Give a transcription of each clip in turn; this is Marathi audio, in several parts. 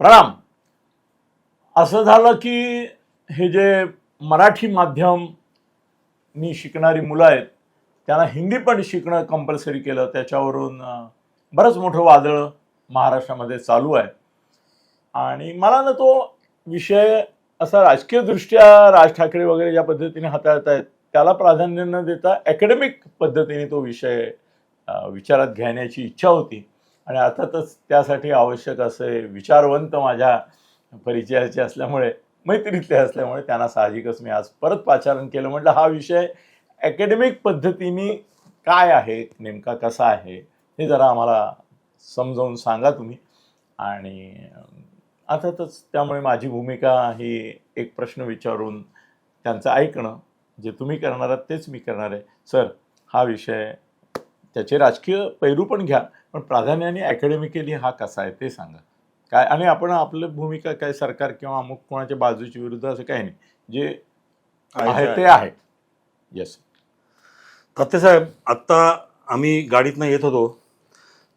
प्रणाम. असं झालं की हे जे मराठी माध्यम नी शिकणारी मुलं आहेत त्यांना हिंदी पण शिकणं कंपल्सरी केलं. त्याच्यावरून बरंच मोठं वादळ महाराष्ट्रामध्ये चालू आहे. आणि मला ना तो विषय असा राजकीयदृष्ट्या राज ठाकरे वगैरे ज्या पद्धतीने हाताळत आहेत त्याला प्राधान्य न देता ॲकॅडमिक पद्धतीने तो विषय विचारात घेण्याची इच्छा होती. आणि अर्थातच त्यासाठी आवश्यक असे विचारवंत माझ्या परिचयाचे असल्यामुळे मैत्रीतले असल्यामुळे त्यांना साहजिकच मी आज परत पाचारण केलं. म्हटलं हा विषय अकॅडमिक पद्धतीने काय आहे? नेमका कसा आहे? हे जरा आम्हाला समजावून सांगा तुम्ही. आणि अर्थातच त्यामुळे माझी भूमिका ही एक प्रश्न विचारून त्यांचं ऐकणं जे तुम्ही करणार आहात तेच मी करणार आहे. सर हा विषय त्याचे राजकीय पैलू पण घ्या पण प्राधान्याने अकॅडमिकली हा कसा आहे ते सांगा. काय आणि आपण आपलं भूमिका काय सरकार किंवा अमुक कोणाच्या बाजूची विरुद्ध असं काही नाही. जे आहे ते आहे. येस साहेब आत्ता आम्ही गाडीतनं येत होतो.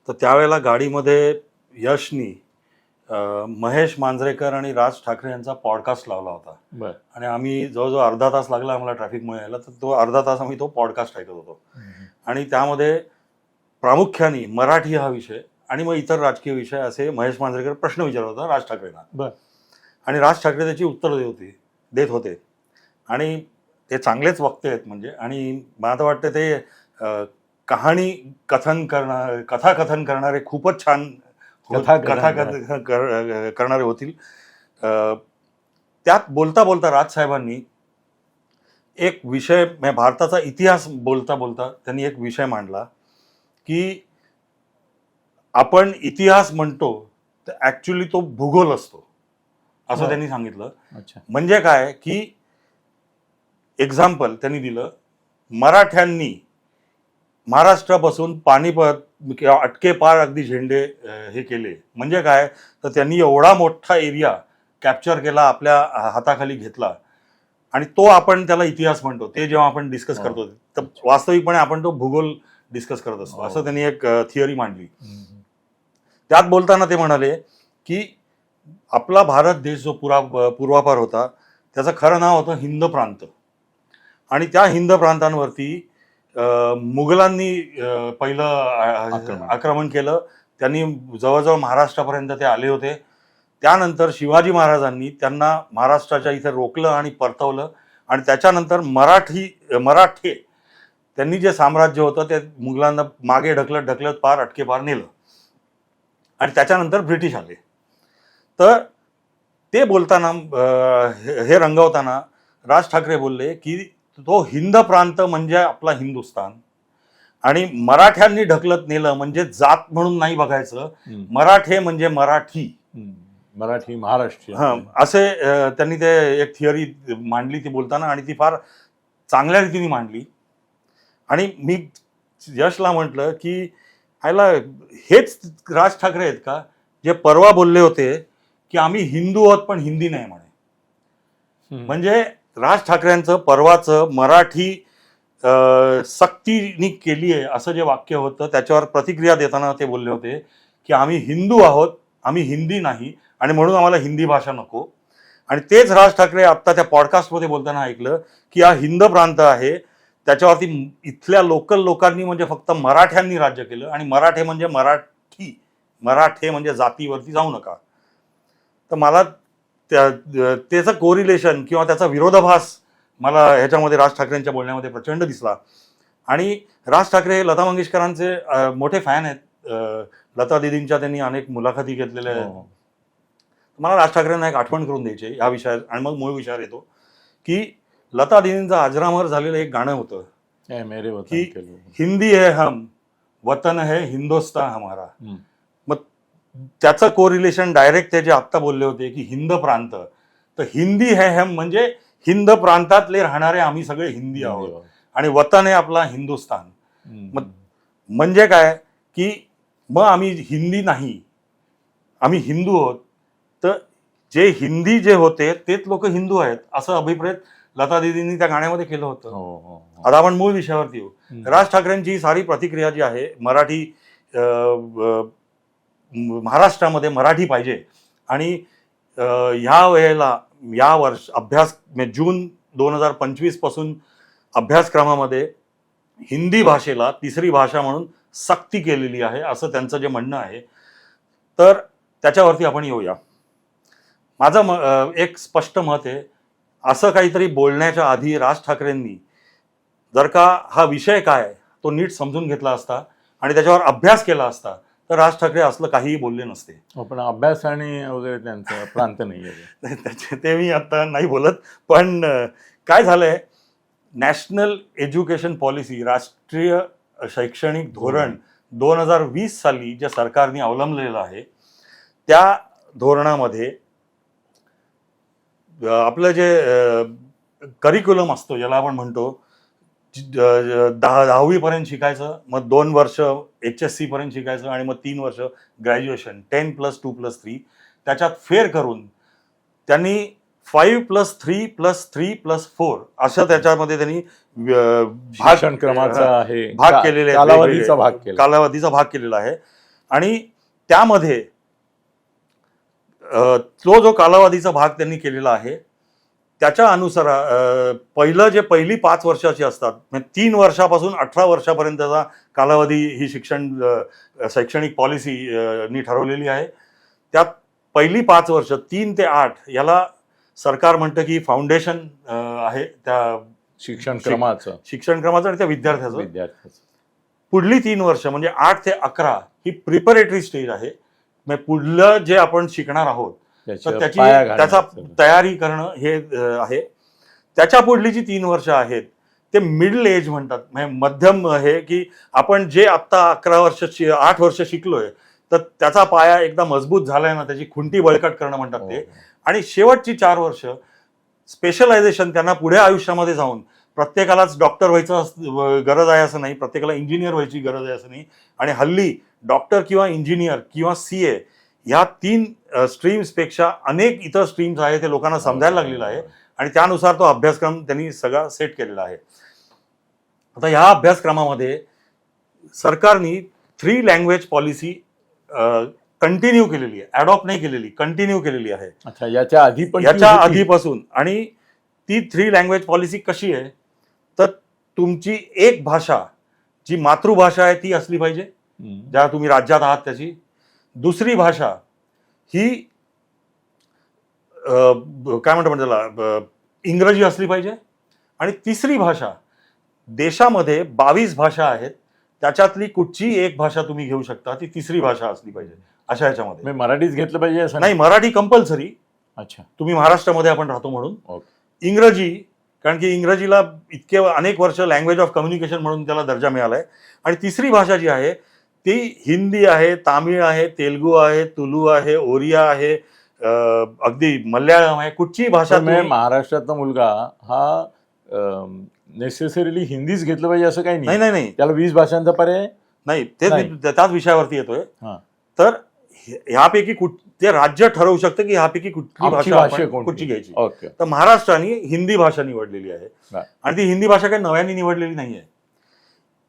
तर त्यावेळेला गाडीमध्ये यशनी महेश मांजरेकर आणि राज ठाकरे यांचा पॉडकास्ट लावला होता. बर. आणि आम्ही जवळजवळ अर्धा तास लागला आम्हाला ट्रॅफिकमुळे यायला तर तो अर्धा तास आम्ही तो पॉडकास्ट ऐकत होतो. आणि त्यामध्ये प्रामुख्याने मराठी हा विषय आणि मग इतर राजकीय विषय असे महेश मांजरेकर प्रश्न विचारत होता राज ठाकरेंना. बर. आणि राज ठाकरे त्याची उत्तरं देत होते देत होते. आणि ते चांगलेच वक्ते आहेत म्हणजे. आणि मला तर वाटतं ते कहाणी कथन करणार कथाकथन करणारे खूपच छान कथाकथन कर- करणारे होतील. अं, त्यात बोलता बोलता राजसाहेबांनी एक विषय म्हणजे भारताचा इतिहास बोलता बोलता त्यांनी एक विषय मांडला की आपण इतिहास म्हणतो तर ॲक्च्युली तो भूगोल असतो असं हो. त्यांनी सांगितलं. अच्छा. म्हणजे काय की एक्झाम्पल त्यांनी दिलं मराठ्यांनी महाराष्ट्रापासून पानिपत किंवा अटके पार अगदी झेंडे हे केले. म्हणजे काय? तर त्यांनी एवढा मोठा एरिया कॅप्चर केला आपल्या हाताखाली घेतला. आणि तो आपण त्याला इतिहास म्हणतो. ते जेव्हा आपण डिस्कस हो. करतो तर वास्तविकपणे आपण तो भूगोल डिस्कस करत असतो. हो. असं त्यांनी एक थिअरी मांडली. त्यात बोलताना ते म्हणाले की आपला भारत देश जो पुरा पूर्वापार होता त्याचं खरं नाव होतं हिंद प्रांत. आणि त्या हिंद प्रांतांवरती मुघलांनी पहिलं आक्रमण. केलं. त्यांनी जवळजवळ महाराष्ट्रापर्यंत ते आले होते. त्यानंतर शिवाजी महाराजांनी त्यांना महाराष्ट्राच्या इथे रोखलं आणि परतवलं. आणि त्याच्यानंतर मराठी मराठे त्यांनी जे साम्राज्य होतं ते मुघलांना मागे ढकलत ढकलत पार अटके पार नेलं. आणि त्याच्यानंतर ब्रिटिश आले. तर ते बोलताना हे रंगवताना राज ठाकरे बोलले की तो हिंद प्रांत म्हणजे आपला हिंदुस्तान. आणि मराठ्यांनी ढकलत नेलं म्हणजे जात म्हणून नाही बघायचं. मराठे म्हणजे मराठी. मराठी महाराष्ट्र हा असे त्यांनी ते एक थिअरी मांडली ती बोलताना आणि ती फार चांगल्या रीतीने मांडली. आणि मी यशला म्हटलं की ह्याला हेच राज ठाकरे आहेत का जे परवा बोलले होते की आम्ही हिंदू आहोत पण हिंदी नाही म्हणे. म्हणजे राज ठाकरेंचं परवाचं मराठी सक्तीनी केली आहे असं जे वाक्य होतं त्याच्यावर प्रतिक्रिया देताना ते बोलले होते की आम्ही हिंदू आहोत आम्ही हिंदी नाही आणि म्हणून आम्हाला हिंदी भाषा नको. आणि तेच राज ठाकरे आत्ता त्या पॉडकास्टमध्ये बोलताना ऐकलं की हा हिंद प्रांत आहे त्याच्यावरती इथल्या लोकल लोकांनी म्हणजे फक्त मराठ्यांनी राज्य केलं आणि मराठे म्हणजे मराठी मराठे म्हणजे जातीवरती जाऊ नका. तर मला त्या त्याचं कोरिलेशन किंवा त्याचा विरोधाभास मला ह्याच्यामध्ये राज ठाकरेंच्या बोलण्यामध्ये प्रचंड दिसला. आणि राज ठाकरे हे लता मंगेशकरांचे मोठे फॅन आहेत. लता दिदींच्या त्यांनी अनेक मुलाखती घेतलेल्या आहेत. हो. मला राज ठाकरेंना एक आठवण करून द्यायची या विषयात आणि मग मूळ विषयावर येतो की लता दिदींचं अजरामर झालेलं एक गाणं होतं ए, मेरे वतन की-. हिंदी है हम वतन है हिंदुस्तान हमारा. त्याचं कोरिलेशन डायरेक्ट ते जे आत्ता बोलले होते की हिंद प्रांत तर हिंदी है हम म्हणजे हिंद प्रांतातले राहणारे आम्ही सगळे हिंदी आहोत आणि वतन आहे आपला हिंदुस्तान हम्म. मग- म्हणजे काय की मग आम्ही हिंदी नाही आम्ही हिंदू आहोत तर जे हिंदी जे होते तेच लोक हिंदू आहेत असं अभिप्रेत लता दिदींनी त्या गाण्यामध्ये केलं होतं हो, हो, हो. आता आपण मूळ विषयावरती येऊ. राज ठाकरेंची सारी प्रतिक्रिया जी आहे मराठी महाराष्ट्रामध्ये मराठी पाहिजे. आणि ह्या वेळेला या वर्ष अभ्यास जून दोन हजार पंचवीसपासून अभ्यासक्रमामध्ये हिंदी भाषेला तिसरी भाषा म्हणून सक्ती केलेली आहे असं त्यांचं जे म्हणणं आहे. तर त्याच्यावरती आपण येऊया. माझं म एक स्पष्ट मत आहे असं काहीतरी बोलण्याच्या आधी राज ठाकरेंनी जर का हा विषय काय तो नीट समजून घेतला असता आणि त्याच्यावर अभ्यास केला असता तर राज ठाकरे असलं काहीही बोलले नसते. हो, पण अभ्यास आणि वगैरे त्यांचा प्रांत नाही आहे. त्याचे ते मी आता नाही बोलत. पण काय झालंय? नॅशनल एज्युकेशन पॉलिसी राष्ट्रीय शैक्षणिक धोरण दोन हजार वीस साली जे सरकारने अवलंबलेलं आहे त्या धोरणामध्ये आपलं जे करिक्युलम असतो ज्याला आपण म्हणतो दहा दहावीपर्यंत शिकायचं मग दोन वर्ष एच एस सीपर्यंत शिकायचं आणि मग तीन वर्ष graduation ten plus two plus three त्याच्यात फेर करून त्यांनी five plus three plus three plus four असं त्याच्यामध्ये त्यांनी शिक्षण क्रमाचा आहे. भाग केलेले कालावधीचा. भाग केला. कालावधीचा भाग केलेला आहे. आणि त्यामध्ये तो जो कालावधीचा भाग त्यांनी केलेला आहे त्याच्या अनुसार पहिलं जे पहिली पाच वर्षाची असतात म्हणजे तीन वर्षापासून अठरा वर्षापर्यंतचा कालावधी ही शिक्षण शैक्षणिक पॉलिसी नी ठरवलेली आहे. त्यात पहिली पाच वर्ष तीन ते आठ याला सरकार म्हणतं की फाउंडेशन आहे त्या शिक्षण क्रमाचं. शिक्षण क्रमाचं आणि त्या विद्यार्थ्याचं. विद्यार्थ्याचं. पुढली तीन वर्ष म्हणजे आठ ते अकरा ही प्रिपरेटरी स्टेज आहे. म्हणजे पुढलं जे आपण शिकणार आहोत तर त्याची. त्याचा तयारी करणं हे आहे. त्याच्या पुढली जी तीन वर्ष आहेत ते मिडल एज म्हणतात. म्हणजे मध्यम हे की आपण जे आत्ता अकरा वर्ष शि- आठ वर्ष शिकलोय तर त्याचा पाया एकदा मजबूत झालाय ना त्याची खुंटी बळकट करणं म्हणतात हो, ते आणि शेवटची चार वर्ष स्पेशलायझेशन त्यांना पुढे आयुष्यामध्ये जाऊन प्रत्येकालाच डॉक्टर व्हायचं गरज आहे असं नाही. प्रत्येकाला इंजिनियर व्हायची गरज आहे असं नाही. आणि हल्ली डॉक्टर किंवा इंजिनियर किंवा सी ए ह्या तीन स्ट्रीम्सपेक्षा अनेक इतर स्ट्रीम्स आहेत ते लोकांना समजायला लागलेलं आहे. आणि त्यानुसार तो अभ्यासक्रम त्यांनी सगळा सेट केलेला आहे. आता ह्या अभ्यासक्रमामध्ये सरकारने थ्री लँग्वेज पॉलिसी कंटिन्यू केलेली आहे. ॲडॉप्ट नाही केलेली कंटिन्यू केलेली आहे. अच्छा याच्या आधी पण याच्या? आधीपासून. आणि ती थ्री लँग्वेज पॉलिसी कशी आहे? तर तुमची एक भाषा जी मातृभाषा आहे ती असली पाहिजे. ज्या तुम्ही राज्यात आहात त्याची. दुसरी भाषा ही काय म्हणतो म्हणजे त्याला इंग्रजी असली पाहिजे. आणि तिसरी भाषा देशामध्ये बावीस भाषा आहेत त्याच्यातली कुठची एक भाषा तुम्ही घेऊ शकता ती तिसरी भाषा असली पाहिजे अशा ह्याच्यामध्ये. मी मराठीच घेतलं पाहिजे असं नाही? मराठी कंपल्सरी अच्छा. तुम्ही महाराष्ट्रामध्ये आपण राहतो म्हणून. इंग्रजी कारण की इंग्रजीला इतके अनेक वर्ष लँग्वेज ऑफ कम्युनिकेशन म्हणून त्याला दर्जा मिळालाय. आणि तिसरी भाषा जी आहे ती हिंदी आहे तामिळ आहे तेलगू आहे तुलू आहे ओरिया आहे अगदी मल्याळम आहे कुठची भाषा महाराष्ट्रातला मुलगा हा नेसेसरीली हिंदीच घेतलं पाहिजे असं काही नाही नाही नाही त्याला वीस भाषांचा पर्याय नाही. मी त्याच विषयावरती येतोय हा. तर ह्या- ह्यापैकी कुठ ते राज्य ठरवू शकतं की ह्यापैकी कुठली भाषा? कुठची घ्यायची तर महाराष्ट्राने हिंदी भाषा निवडलेली आहे. आणि ती हिंदी भाषा काही नव्याने निवडलेली नाही आहे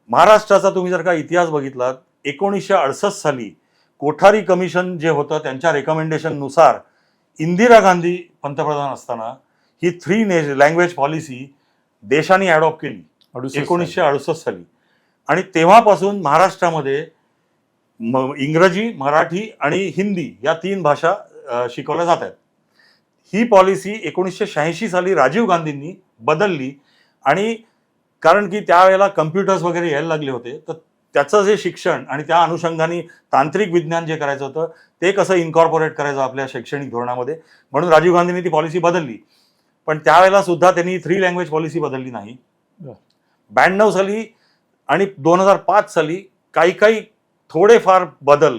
महाराष्ट्राचा तुम्ही जर का इतिहास बघितलात एकोणीसशे अडसष्ट साली कोठारी कमिशन जे होतं त्यांच्या रेकमेंडेशननुसार इंदिरा गांधी पंतप्रधान असताना ही थ्री ने लँग्वेज पॉलिसी देशाने अडॉप्ट केली. एकोणीसशे अडुसष्ट साली. आणि तेव्हापासून महाराष्ट्रामध्ये म इंग्रजी मराठी आणि हिंदी या तीन भाषा शिकवल्या जात आहेत. ही पॉलिसी एकोणीसशे शहाऐंशी साली राजीव गांधींनी बदलली आणि कारण की त्यावेळेला कम्प्युटर्स वगैरे यायला लागले होते तर त्याचं जे शिक्षण आणि त्या अनुषंगाने तांत्रिक विज्ञान जे करायचं होतं ते कसं इन्कॉर्पोरेट करायचं आपल्या शैक्षणिक धोरणामध्ये? म्हणून राजीव गांधींनी ती पॉलिसी बदलली. पण त्यावेळेला सुद्धा त्यांनी थ्री लँग्वेज पॉलिसी बदलली नाही. ब्याण्णव साली आणि दोन हजार पाच साली काही काही थोडेफार बदल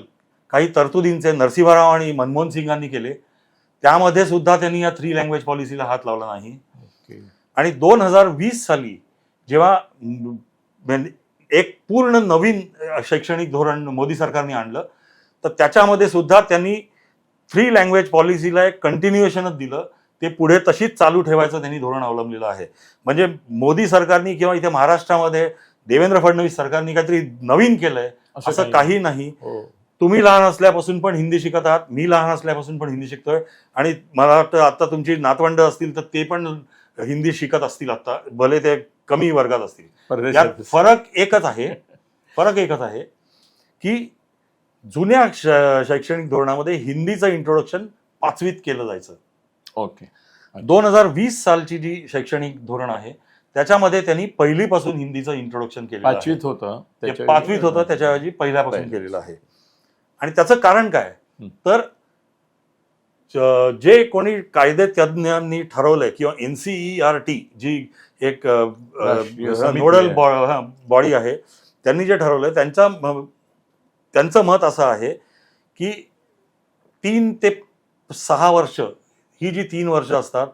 काही तरतुदींचे नरसिंहराव आणि मनमोहन सिंगांनी केले. त्यामध्ये सुद्धा त्यांनी या थ्री लँग्वेज पॉलिसीला हात लावला नाही. आणि दोन हजार वीस साली जेव्हा म्हणजे एक पूर्ण नवीन शैक्षणिक धोरण मोदी सरकारने आणलं. तर त्याच्यामध्ये सुद्धा त्यांनी थ्री लँग्वेज पॉलिसीला एक कंटिन्युएशनच दिलं. ते पुढे तशीच चालू ठेवायचं त्यांनी धोरण अवलंबलेलं आहे. म्हणजे मोदी सरकारनी किंवा इथे महाराष्ट्रामध्ये देवेंद्र फडणवीस सरकारनी काहीतरी नवीन केलंय असं काही नाही. हो. तुम्ही लहान असल्यापासून पण हिंदी शिकत आहात मी लहान असल्यापासून पण हिंदी शिकतोय. आणि मला वाटतं आता तुमची नातवंड असतील तर ते पण हिंदी शिकत असतील आता. भले ते कमी वर्गात असतील. यात फरक एकच आहे. फरक एकच आहे की जुन्या शैक्षणिक धोरणामध्ये हिंदीचं इंट्रोडक्शन पाचवीत केलं जायचं. ओके. दोन हजार वीस सालची जी शैक्षणिक धोरण आहे त्याच्यामध्ये त्यांनी पहिलीपासून हिंदीचं इंट्रोडक्शन केलं. पाचवीत होतं. पाचवीत होतं त्याच्याऐवजी पहिल्यापासून पहिल्या. केलेलं आहे. आणि त्याचं कारण काय. तर ज- कोणी कायदे तज्ज्ञांनी ठरवलंय किंवा एनसीईआर टी जी एक नोडल. बॉडी आहे त्यांनी जे ठरवलंय त्यांच्या त्यांचं मत असं आहे की तीन ते सहा वर्ष ही जी तीन वर्ष असतात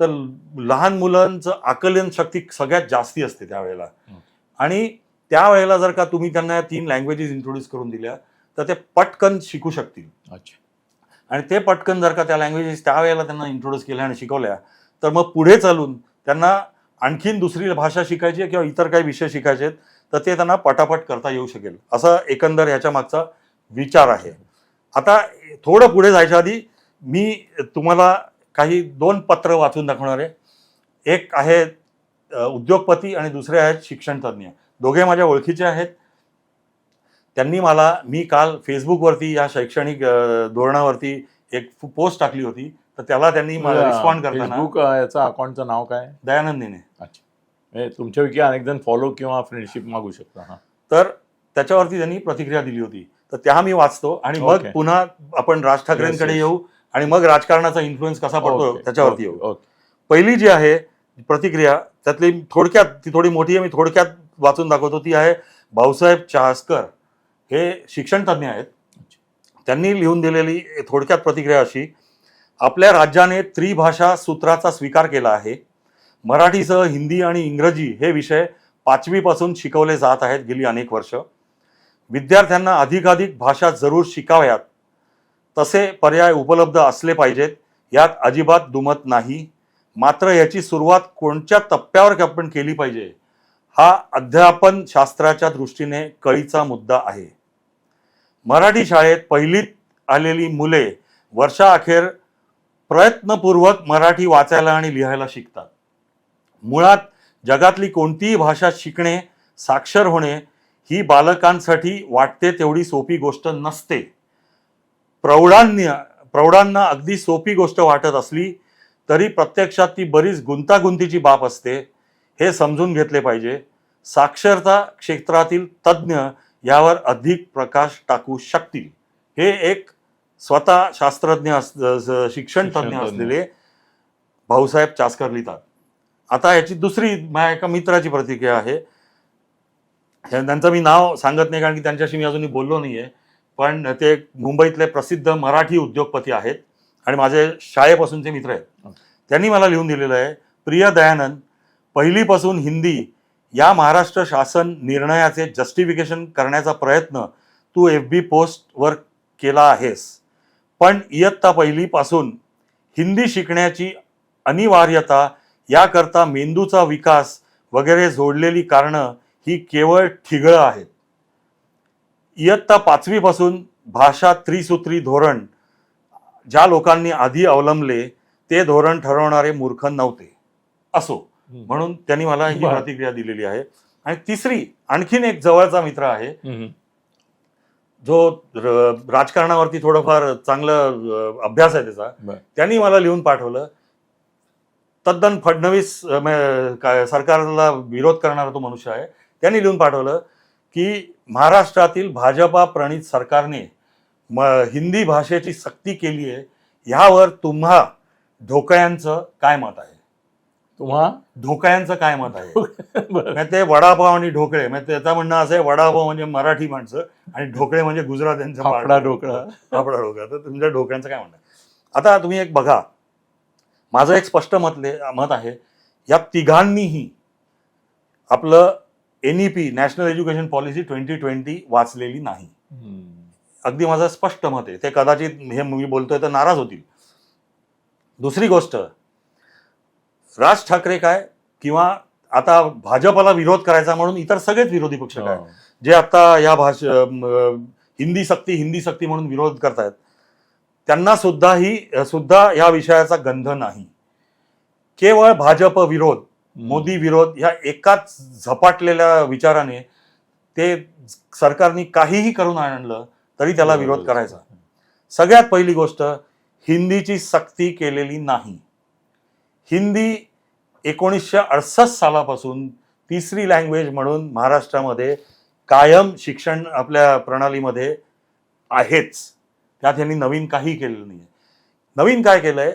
तर लहान मुलांचं आकलन शक्ती सगळ्यात जास्ती असते त्यावेळेला. आणि त्यावेळेला जर का तुम्ही त्यांना तीन लँग्वेजेस इंट्रोड्यूस करून दिल्या तर ते पटकन शिकू शकतील अच्छा आणि ते पटकन जर का त्या लँग्वेजेस त्यावेळेला त्यांना इंट्रोड्यूस केल्या आणि शिकवल्या तर मग पुढे चालून त्यांना आणखीन दुसरी भाषा शिकायची आहे किंवा इतर काही विषय शिकायचे आहेत तर ते त्यांना पटापट करता येऊ शकेल. असा एकंदर ह्याच्या मागचा विचार आहे. आता थोडं पुढे जायच्या आधी मी तुम्हाला काही दोन पत्र वाचून दाखवणार आहे. एक आहे उद्योगपती आणि दुसरे आहेत शिक्षणतज्ञ दोघे माझ्या ओळखीचे आहेत. त्यांनी मला मी काल फेसबुकवरती या शैक्षणिक धोरणावरती एक पोस्ट टाकली होती. तर त्याला त्यांनी मला रिस्पॉन्ड करताना याचं अकाउंटचं नाव काय? दयानंदीने. अच्छा. तुमच्यापैकी अनेक जण फॉलो किंवा फ्रेंडशिप मागू शकता तर त्याच्यावरती त्यांनी प्रतिक्रिया दिली होती. तर त्या मी वाचतो आणि मग. पुन्हा आपण राज ठाकरेंकडे. येऊ आणि मग राजकारणाचा इन्फ्लुएन्स कसा पडतो त्याच्यावरती येऊ. पहिली जी आहे प्रतिक्रिया त्यातली थोडक्यात ती थोडी मोठी आहे मी थोडक्यात वाचून दाखवतो. ती आहे भाऊसाहेब चाहसकर हे शिक्षणतज्ञ आहेत. त्यांनी लिहून दिलेली थोडक्यात प्रतिक्रिया अशी आपल्या राज्याने त्रिभाषा सूत्राचा स्वीकार केला आहे. मराठीसह हिंदी आणि इंग्रजी हे विषय पाचवीपासून शिकवले जात आहेत गेली अनेक वर्ष. विद्यार्थ्यांना अधिकाधिक भाषा जरूर शिकाव्यात. तसे पर्याय उपलब्ध असले पाहिजेत. यात अजिबात दुमत नाही. मात्र याची सुरुवात कोणत्या टप्प्यावर आपण केली पाहिजे हा अध्यापन शास्त्राच्या दृष्टीने कळीचा मुद्दा आहे. मराठी शाळेत पहिलीत आलेली मुले वर्षाअखेर प्रयत्नपूर्वक मराठी वाचायला आणि लिहायला शिकतात. मुळात जगातली कोणतीही भाषा शिकणे साक्षर होणे ही बालकांसाठी वाटते तेवढी सोपी गोष्ट नसते. प्रौढांनी प्रौढांना अगदी सोपी गोष्ट वाटत असली तरी प्रत्यक्षात ती बरीच गुंतागुंतीची बाब असते हे समजून घेतले पाहिजे. साक्षरता क्षेत्रातील तज्ज्ञ यावर अधिक प्रकाश टाकू शकतील. हे एक स्वतः शास्त्रज्ञ अस शिक्षण तज्ज्ञ. असलेले भाऊसाहेब चासकर लिहितात. आता याची दुसरी माझ्या एका मित्राची प्रतिक्रिया आहे. त्या- त्यांचं मी नाव सांगत नाही कारण की त्यांच्याशी मी अजूनही बोललो नाहीये. पण ते मुंबईतले प्रसिद्ध मराठी उद्योगपती आहेत आणि माझे शाळेपासूनचे मित्र आहेत. त्यांनी मला लिहून दिलेलं आहे प्रिय दयानंद पहिलीपासून हिंदी या महाराष्ट्र शासन निर्णयाचे जस्टिफिकेशन करण्याचा प्रयत्न तू एफ बी पोस्टवर केला आहेस. पण इयत्ता पहिलीपासून हिंदी शिकण्याची अनिवार्यता याकरता मेंदूचा विकास वगैरे जोडलेली कारणं ही केवळ ठिगळं आहेत. इयत्ता पाचवीपासून भाषा त्रिसूत्री धोरण ज्या लोकांनी आधी अवलंबले ते धोरण ठरवणारे मूर्ख नव्हते. असो. म्हणून त्यांनी मला ही. प्रतिक्रिया दिलेली आहे. आणि तिसरी आणखीन एक जवळचा मित्र आहे. जो राजकारणावरती थोडंफार चांगलं अभ्यास आहे त्याचा. त्यांनी मला लिहून पाठवलं. तद्दन फडणवीस सरकारला विरोध करणारा तो मनुष्य आहे. त्यांनी लिहून पाठवलं की महाराष्ट्रातील भाजपा प्रणित सरकारने म हिंदी भाषेची सक्ती केली आहे. ह्यावर तुम्हा ढोकळ्यांचं काय मत आहे? तुम्हा? ढोकळ्यांचं काय मत आहे? ते वडापाव आणि ढोकळे म्हणजे त्याचं म्हणणं असं आहे वडापाव म्हणजे मराठी माणसं आणि ढोकळे म्हणजे गुजरात्यांचं फाफडा पार्ट. ढोकळा. फाफडा ढोकळा. तर तुमच्या ढोकळ्यांचं काय म्हणणं आता तुम्ही एक बघा. माझं एक स्पष्ट मतले मत आहे या तिघांनीही आपलं N E P national education policy twenty twenty वाचलेली नाही. अगदी माझं स्पष्ट मत आहे. ते कदाचित हे मी बोलतोय तर नाराज होतील. दुसरी गोष्ट राज ठाकरे काय किंवा आता भाजपला विरोध करायचा म्हणून इतर सगळेच विरोधी पक्ष काय? हो. जे आता या भाषा हिंदी सक्ती हिंदी सक्ती म्हणून विरोध करतायत त्यांना सुद्धाही सुद्धा या विषयाचा गंध नाही. केवळ भाजप विरोध मोदी विरोध ह्या एकाच झपाटलेल्या विचाराने ते सरकारने काहीही करून आणलं तरी त्याला विरोध करायचा. सगळ्यात पहिली गोष्ट हिंदीची सक्ती केलेली नाही. हिंदी एकोणीसशे अडसष्ट सालापासून तिसरी लँग्वेज म्हणून महाराष्ट्रामध्ये कायम शिक्षण आपल्या प्रणालीमध्ये आहेच. त्यात यांनी नवीन काही केलेलं नाही नवीन काय केलंय?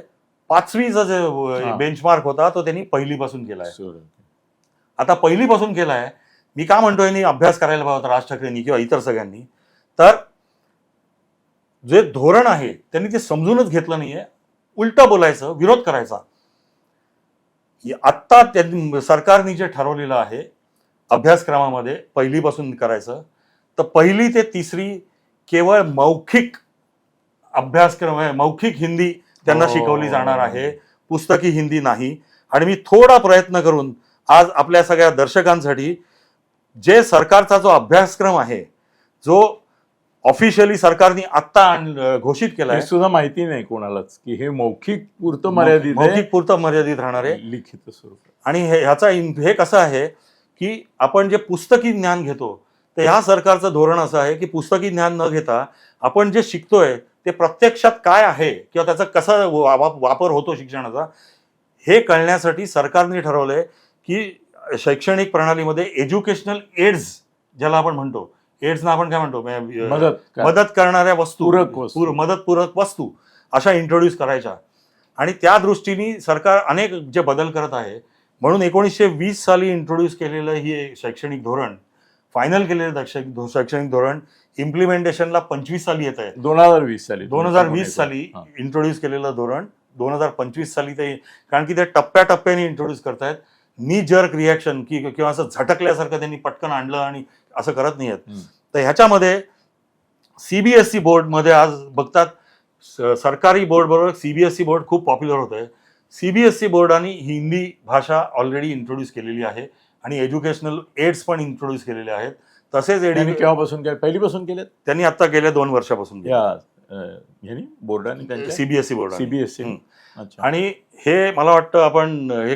पाचवीचा. जे बेंचमार्क होता तो त्यांनी पहिलीपासून केलाय. आता पहिलीपासून केलाय. मी का म्हणतोय? यांनी अभ्यास करायला पाहिजे होता राज ठाकरेंनी किंवा इतर सगळ्यांनी. तर जे धोरण आहे त्यांनी ते समजूनच घेतलं नाहीये. उलट बोलायचं विरोध करायचा. आत्ता त्यांनी सरकारने जे ठरवलेलं आहे अभ्यासक्रमामध्ये पहिलीपासून करायचं तर पहिली ते तिसरी केवळ मौखिक अभ्यासक्रम आहे मौखिक हिंदी त्यांना हो. शिकवली जाणार आहे पुस्तकी हिंदी नाही आणि मी थोडा प्रयत्न करून आज आपल्या सगळ्या दर्शकांसाठी जे सरकारचा जो अभ्यासक्रम आहे जो ऑफिशियली सरकारने आत्ता आण- घोषित केला हे आहे सुद्धा माहिती नाही कोणालाच की हे मौखिक पुरतं मर्यादित मौखिक पुरतं मर्यादित राहणार आहे. लिखित स्वरूप. आणि हे ह्याचा हे कसं आहे की आपण जे पुस्तकी ज्ञान घेतो तर ह्या सरकारचं धोरण असं आहे की पुस्तकी ज्ञान न घेता आपण जे शिकतोय ते प्रत्यक्षात काय आहे किंवा त्याचा कसा वापर होतो शिक्षणाचा हे कळण्यासाठी सरकारने ठरवलंय की शैक्षणिक प्रणालीमध्ये एज्युकेशनल एड्स ज्याला आपण म्हणतो एड्सना आपण काय म्हणतो मदत? मदत करणाऱ्या वस्तू पूरक वस्तू. पूर- मदतपूरक वस्तू अशा इंट्रोड्यूस करायच्या आणि त्या दृष्टीने सरकार अनेक जे बदल करत आहे म्हणून एकोणीसशे वीस साली इंट्रोड्यूस केलेलं ही शैक्षणिक धोरण फायनल केलेलं शैक्षणिक धोरण इम्प्लिमेंटेशनला पंचवीस साली येत आहे दोन हजार वीस साली दोन हजार वीस साली. इंट्रोड्यूस केलेलं धोरण दोन हजार पंचवीस साली ते कारण की ते टप्प्याटप्प्याने इंट्रोड्यूस करतायत नी जर्क रिॲक्शन की किंवा असं झटकल्यासारखं त्यांनी पटकन आणलं आणि असं करत नाहीयेत. हम्म. तर ह्याच्यामध्ये सीबीएसई बोर्डमध्ये आज बघतात सरकारी बोर्ड बरोबर सीबीएसई बोर्ड खूप पॉप्युलर होत आहे सीबीएसई बोर्डाने हिंदी भाषा ऑलरेडी इंट्रोड्यूस केलेली आहे आणि एज्युकेशनल एड्स पण इंट्रोड्यूस केलेले आहेत. तसेच एडी केव्हापासून केलं? पहिलीपासून केलेत? त्यांनी आता गेल्या दोन वर्षापासून बोर्डाने सीबीएसई बोर्ड सीबीएसई आणि हे मला वाटतं आपण हे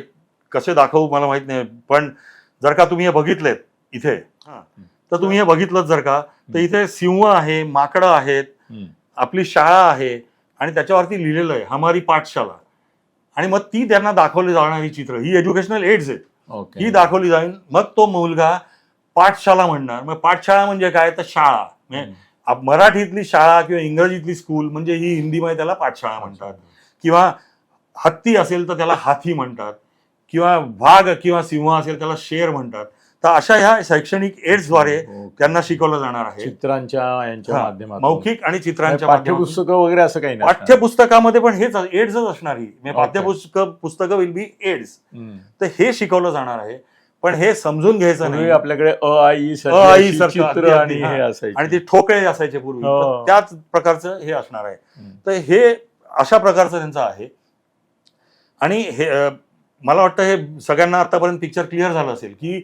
कसे दाखवू मला माहीत नाही पण जर का तुम्ही हे बघितलेत इथे तर तुम्ही हे बघितलं जर का तर इथे सिंह आहे माकडं आहेत. आपली शाळा आहे आणि त्याच्यावरती लिहिलेलं आहे हमारी पाठशाला. आणि मग ती त्यांना दाखवली जाणारी चित्र. ही एज्युकेशनल एड्स आहेत. ही दाखवली जाईल. मग तो मुलगा पाठशाला म्हणणार. मग पाठशाळा म्हणजे काय? तर शाळा. म्हणजे मराठीतली शाळा किंवा इंग्रजीतली स्कूल म्हणजे ही हिंदीमध्ये त्याला पाठशाळा म्हणतात. किंवा हत्ती असेल तर त्याला हाथी म्हणतात. किंवा वाघ किंवा सिंह असेल त्याला शेर म्हणतात. तर अशा ह्या शैक्षणिक एड्सद्वारे ओके. त्यांना शिकवलं जाणार आहे चित्रांच्या यांच्या हा, माध्यमातून मौखिक आणि चित्रांच्या माध्यमातून पाठ्यपुस्तकं वगैरे असं काही नाही पाठ्यपुस्तकामध्ये पण हेच एड्सच असणार ही म्हणजे. पाठ्यपुस्तक पुस्तकं विल बी एड्स. तर हे शिकवलं जाणार आहे पण हे समजून घ्यायचं नाही आपल्याकडे अ आई अ, आई चित्र आणि हे हा. असायचे आणि ते ठोकळे असायचे पूर्वी हो. त्याच प्रकारचं हे असणार आहे. तर हे अशा प्रकारचं त्यांचं आहे आणि हे मला वाटतं हे सगळ्यांना आतापर्यंत पिक्चर क्लिअर झालं असेल की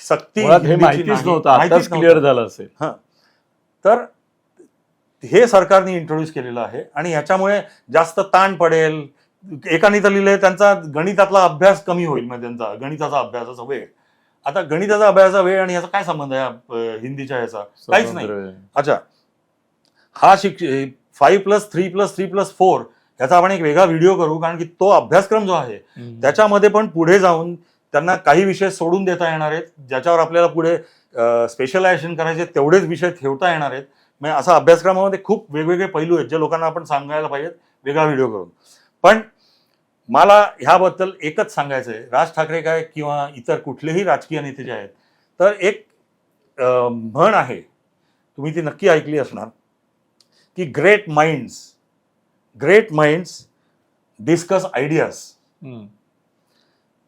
सक्ती हे माहितीच. नव्हतं आताच. क्लिअर झालं असेल तर हे सरकारने इंट्रोड्यूस केलेलं आहे आणि ह्याच्यामुळे जास्त ताण पडेल एकाने तर लिहिलंय त्यांचा गणितातला अभ्यास कमी होईल म्हणजे त्यांचा गणिताचा अभ्यासाचा वेळ आता गणिताचा अभ्यासाचा वेळ आणि याचा काय संबंध आहे हिंदीच्या ह्याचा काहीच नाही. अच्छा हा शिक्ष five plus three plus three plus four याचा आपण एक वेगळा व्हिडिओ करू कारण की तो अभ्यासक्रम जो आहे. त्याच्यामध्ये पण पुढे जाऊन त्यांना काही विषय सोडून देता येणार आहेत ज्याच्यावर आपल्याला पुढे स्पेशलायझेशन करायचे तेवढेच विषय ठेवता येणार आहेत. म्हणजे असा अभ्यासक्रमामध्ये खूप वेगवेगळे पैलू आहेत जे लोकांना आपण सांगायला पाहिजेत वेगळा व्हिडिओ करून. पण मला ह्याबद्दल एकच सांगायचं आहे. राज ठाकरे काय किंवा इतर कुठलेही राजकीय नेते जे आहेत तर एक म्हण आहे तुम्ही ती नक्की ऐकली असणार की great minds great minds discuss ideas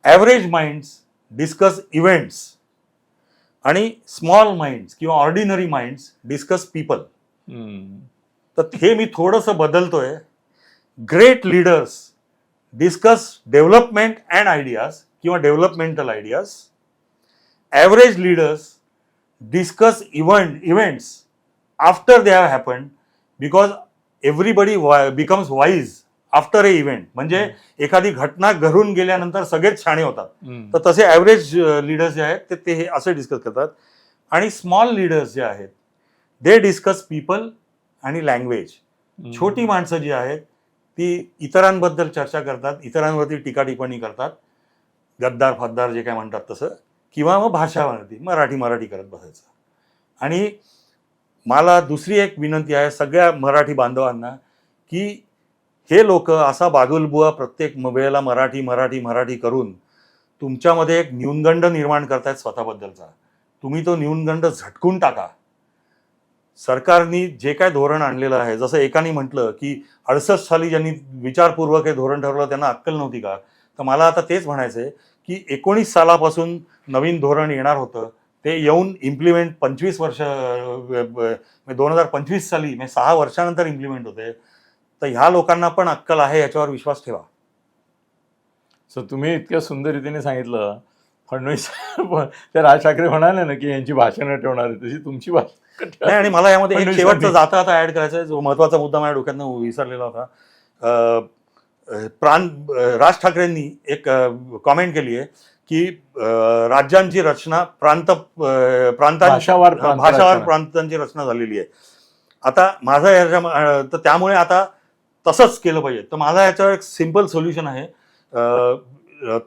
average minds discuss events आणि स्मॉल माइंड्स किंवा ordinary minds discuss people hmm. तर हे मी थोडंसं बदलतोय great leaders discuss development and ideas किंवा developmental ideas average leaders discuss event events after they have happen because everybody becomes wise after a event म्हणजे एखादी घटना घडून गेल्यानंतर सगळेच शाणे होतात. तर तसे ॲव्हरेज लीडर्स जे आहेत ते ते हे असे डिस्कस करतात. आणि स्मॉल लीडर्स जे आहेत दे डिस्कस पीपल आणि लँग्वेज. छोटी माणसं जी आहेत ती इतरांबद्दल चर्चा करतात इतरांवरती टीका टिप्पणी करतात. गद्दार फद्दार जे काय म्हणतात तसं. किंवा मग भाषावरती मराठी मराठी करत बसायचं. आणि मला दुसरी एक विनंती आहे सगळ्या मराठी बांधवांना की हे लोक असा बागुलबुवा प्रत्येक वेळेला मराठी मराठी मराठी करून तुमच्यामध्ये एक न्यूनगंड निर्माण करतायत स्वतःबद्दलचा. तुम्ही तो न्यूनगंड झटकून टाका. सरकारनी जे काय धोरण आणलेलं आहे जसं एकाने म्हटलं की अडसष्ट साली ज्यांनी विचारपूर्वक हे धोरण ठरवलं त्यांना अक्कल नव्हती का? तर मला आता तेच म्हणायचं आहे की एकोणीस सालापासून नवीन धोरण येणार होतं. ते येऊन इम्प्लिमेंट पंचवीस वर्ष दोन हजार पंचवीस साली म्हणजे सहा वर्षानंतर इम्प्लिमेंट होते. तर ह्या लोकांना पण अक्कल आहे याच्यावर विश्वास ठेवा. सो तुम्ही इतक्या सुंदर रीतीने सांगितलं. फडणवीस ते राज ठाकरे म्हणाले ना की यांची भाषणं ठेवणार आहे तशी तुमची भाषण नाही आणि मला यामध्ये एक शेवटचं जाता आता ऍड करायचं जो महत्त्वाचा मुद्दा माझ्या डोक्यातनं विसरलेला होता. अं, राज ठाकरेंनी एक कॉमेंट केली आहे की राज्यांची रचना प्रांत अं, प्रांतां भाषावार. प्रांतांची रचना झालेली आहे. आता माझा याच्या तर त्यामुळे आता तसंच केलं पाहिजे. तर माझा याच्यावर एक सिंपल सोल्युशन आहे.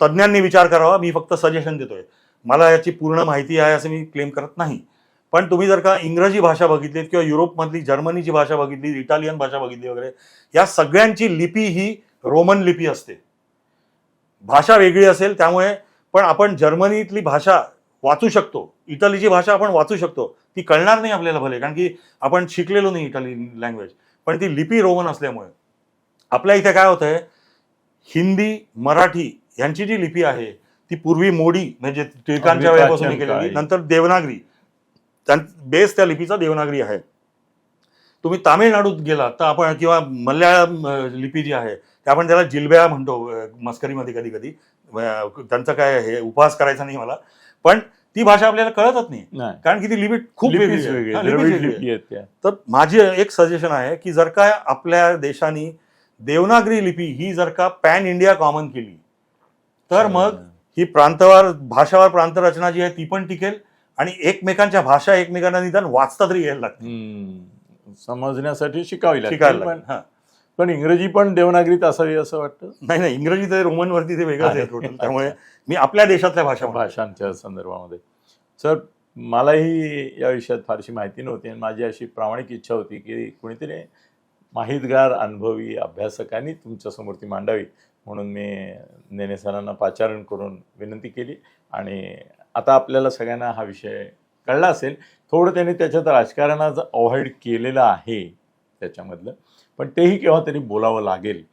तज्ज्ञांनी विचार करावा. मी फक्त सजेशन देतोय. मला याची पूर्ण माहिती आहे असं मी क्लेम करत नाही. पण तुम्ही जर का इंग्रजी भाषा बघितलीत किंवा युरोपमधली जर्मनीची भाषा बघितली इटालियन भाषा बघितली वगैरे या सगळ्यांची लिपी ही रोमन लिपी असते. भाषा वेगळी असेल त्यामुळे पण आपण जर्मनीतली भाषा वाचू शकतो. इटलीची भाषा आपण वाचू शकतो. ती कळणार नाही आपल्याला भले कारण की आपण शिकलेलो नाही इटाली लँग्वेज पण ती लिपी रोमन असल्यामुळे. आपल्या इथे काय होतंय? हिंदी मराठी यांची जी लिपी आहे ती पूर्वी मोडी म्हणजे टिळकांच्या वेळेपासून केलेली. नंतर देवनागरी. त्यां बेस त्या लिपीचा देवनागरी आहे. तुम्ही तामिळनाडूत गेला तर आपण किंवा मल्याळम लिपी जी आहे ते आपण त्याला जिलब्या म्हणतो मस्करीमध्ये कधी कधी त्यांचं काय हे उपहास करायचा नाही मला. पण ती भाषा आपल्याला कळतच नाही. कारण की ती लिपी खूप वेगळी तर माझी एक सजेशन आहे की जर का आपल्या देशाने देवनागरी लिपी ही जर का पॅन इंडिया कॉमन केली तर मग ही प्रांतवार भाषावार प्रांतरचना जी आहे ती पण टिकेल आणि एकमेकांच्या भाषा एकमेकांना निदान वाचता तरी यायला लागते. समजण्यासाठी शिकावी शिकायला पण. हा. इंग्रजी पण देवनागरीत असावी असं वाटतं नाही नाही इंग्रजी ते रोमनवरती ते वेगळंच आहे आहे. टोटल त्यामुळे मी आपल्या देशातल्या भाषा. भाषांच्या संदर्भामध्ये सर मलाही या विषयात फारशी माहिती नव्हती आणि माझी अशी प्रामाणिक इच्छा होती की कुणीतरी माहितगार अनुभवी अभ्यासकांनी तुमच्यासमोर ती मांडावी म्हणून मी नेने सरांना पाचारण करून विनंती केली. आणि आता आपल्याला सगळ्यांना हा विषय कळला असेल थोडं त्याने त्याच्यात राजकारणाचं अवॉइड केलेलं आहे त्याच्यामधलं. पण तेही केव्हा तरी बोलावं लागेल.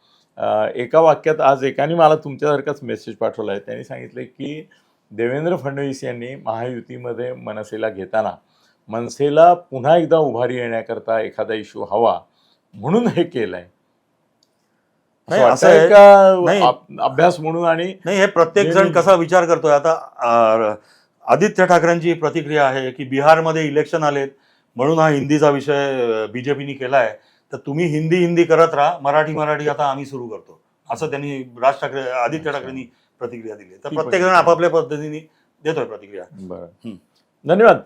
एका वाक्यात आज एकाने मला तुमच्यासारखाच मेसेज पाठवला आहे. त्यांनी सांगितलं की देवेंद्र फडणवीस यांनी महायुतीमध्ये मनसेला घेताना मनसेला पुन्हा एकदा उभारी येण्याकरता एखादा इश्यू हवा म्हणून हे केलंय. असं आहे. का अभ्यास म्हणून आणि नाही हे प्रत्येक जण कसा विचार करतोय? आता आदित्य ठाकरेंची प्रतिक्रिया आहे की बिहारमध्ये इलेक्शन आलेत म्हणून हा हिंदीचा विषय बीजेपीने केलाय. तर तुम्ही हिंदी हिंदी करत राहा मराठी मराठी आता आम्ही सुरू करतो. असं त्यांनी राज ठाकरे आदित्य ठाकरेंनी प्रतिक्रिया दिली. तर प्रत्येक जण आपापल्या पद्धतीने देतोय प्रतिक्रिया. बरं. धन्यवाद.